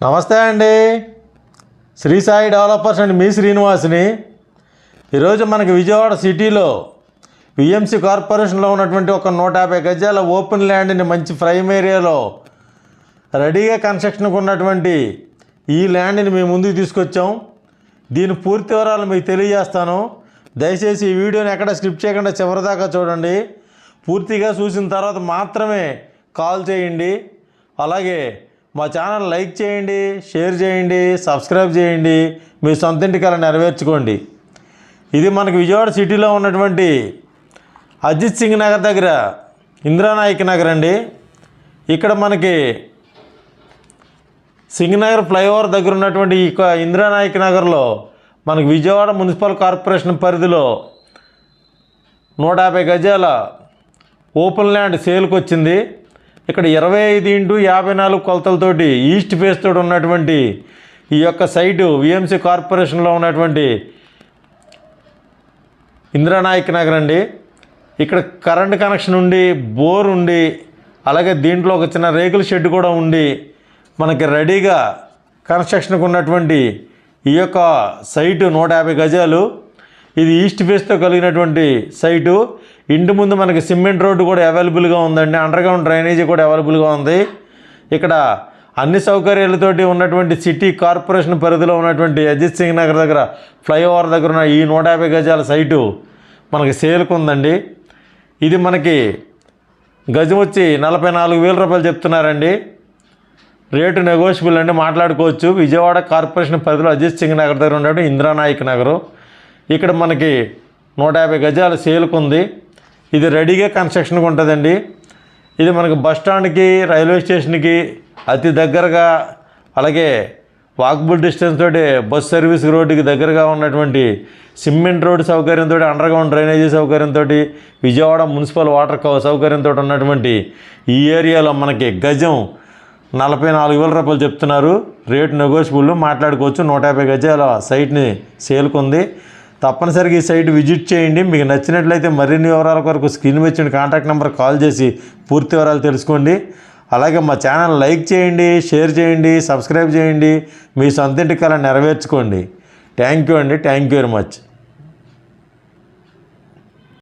నమస్తే అండి. శ్రీ సాయి డెవలపర్స్ అండి మీ శ్రీనివాస్ని. ఈరోజు మనకి విజయవాడ సిటీలో విఎంసి కార్పొరేషన్లో ఉన్నటువంటి ఒక నూట యాభై గజాల ఓపెన్ ల్యాండ్ని మంచి ప్రైమ్ ఏరియాలో రెడీగా కన్స్ట్రక్షన్కి ఉన్నటువంటి ఈ ల్యాండ్ని మేము ముందుకు తీసుకొచ్చాం. దీని పూర్తి వివరాలు మీకు తెలియజేస్తాను. దయచేసి ఈ వీడియోని ఎక్కడ స్కిప్ చేయకుండా చివరిదాకా చూడండి. పూర్తిగా చూసిన తర్వాత మాత్రమే కాల్ చేయండి. అలాగే మా ఛానల్ లైక్ చేయండి షేర్ చేయండి సబ్స్క్రైబ్ చేయండి. మీ సొంత ఇంటికల నెరవేర్చుకోండి. ఇది మనకి విజయవాడ సిటీలో ఉన్నటువంటి అజిత్ సింగ్ నగర్ దగ్గర ఇందిరానాయక్ నగర్ అండి. ఇక్కడ మనకి సింగనగర్ ఫ్లైఓవర్ దగ్గర ఉన్నటువంటి ఈ ఇందిరానాయక్ నగర్లో మనకు విజయవాడ మున్సిపల్ కార్పొరేషన్ పరిధిలో నూట యాభై గజాల ఓపెన్ ల్యాండ్ సేల్కి వచ్చింది. ఇక్కడ ఇరవై ఐదు ఇంటూ యాభై నాలుగు కొలతలతోటి ఈస్ట్ ఫేస్ తోటి ఉన్నటువంటి ఈ యొక్క సైటు విఎంసి కార్పొరేషన్లో ఉన్నటువంటి ఇందిరానాయక్ నగర్ అండి. ఇక్కడ కరెంట్ కనెక్షన్ ఉండి బోర్ ఉండి అలాగే దీంట్లో ఒక చిన్న రేకుల షెడ్ కూడా ఉండి మనకి రెడీగా కన్స్ట్రక్షన్కు ఉన్నటువంటి ఈ యొక్క సైటు నూట యాభై గజాలు. ఇది ఈస్ట్ ఫేస్తో కలిగినటువంటి సైటు. ఇంటి ముందు మనకి సిమెంట్ రోడ్డు కూడా అవైలబుల్గా ఉందండి. అండర్గ్రౌండ్ డ్రైనేజీ కూడా అవైలబుల్గా ఉంది. ఇక్కడ అన్ని సౌకర్యాలతోటి ఉన్నటువంటి సిటీ కార్పొరేషన్ పరిధిలో ఉన్నటువంటి అజిత్ సింగ్ నగర్ దగ్గర ఫ్లైఓవర్ దగ్గర ఉన్న ఈ నూట యాభై గజాల సైటు మనకి సేల్కి ఉందండి. ఇది మనకి గజం వచ్చి నలభై నాలుగు వేల రూపాయలు చెప్తున్నారండి. రేటు నెగోషియబుల్ అండి మాట్లాడుకోవచ్చు. విజయవాడ కార్పొరేషన్ పరిధిలో అజిత్ సింగ్ నగర్ దగ్గర ఉన్నటువంటి ఇంద్రానాయక్ నగరు. ఇక్కడ మనకి నూట యాభై గజాల సేల్కి ఉంది. ఇది రెడీగా కన్స్ట్రక్షన్కి ఉంటుందండి. ఇది మనకు బస్ స్టాండ్కి రైల్వే స్టేషన్కి అతి దగ్గరగా అలాగే వాక్బుల్ డిస్టెన్స్ తోటి బస్ సర్వీస్ రోడ్డుకి దగ్గరగా ఉన్నటువంటి సిమెంట్ రోడ్ సౌకర్యంతో అండర్గ్రౌండ్ డ్రైనేజీ సౌకర్యంతో విజయవాడ మున్సిపల్ వాటర్ సౌకర్యంతో ఉన్నటువంటి ఈ ఏరియాలో మనకి గజం నలభై నాలుగు వేల రూపాయలు చెప్తున్నారు. రేటు నెగోషియబుల్ మాట్లాడుకోవచ్చు. నూట యాభై గజాల సైట్ని సేల్కుంది. తప్పనిసరిగా ఈ సైట్ విజిట్ చేయండి. మీకు నచ్చినట్లయితే మరిన్ని వివరాల కొరకు స్క్రీన్ మీద ఇచ్చిన కాంటాక్ట్ నెంబర్ కాల్ చేసి పూర్తి వివరాలు తెలుసుకోండి. అలాగే మా ఛానల్ లైక్ చేయండి షేర్ చేయండి సబ్స్క్రైబ్ చేయండి. మీ సొంత ఇంటి కళ నెరవేర్చుకోండి. థ్యాంక్ యూ అండి. Thank you very much.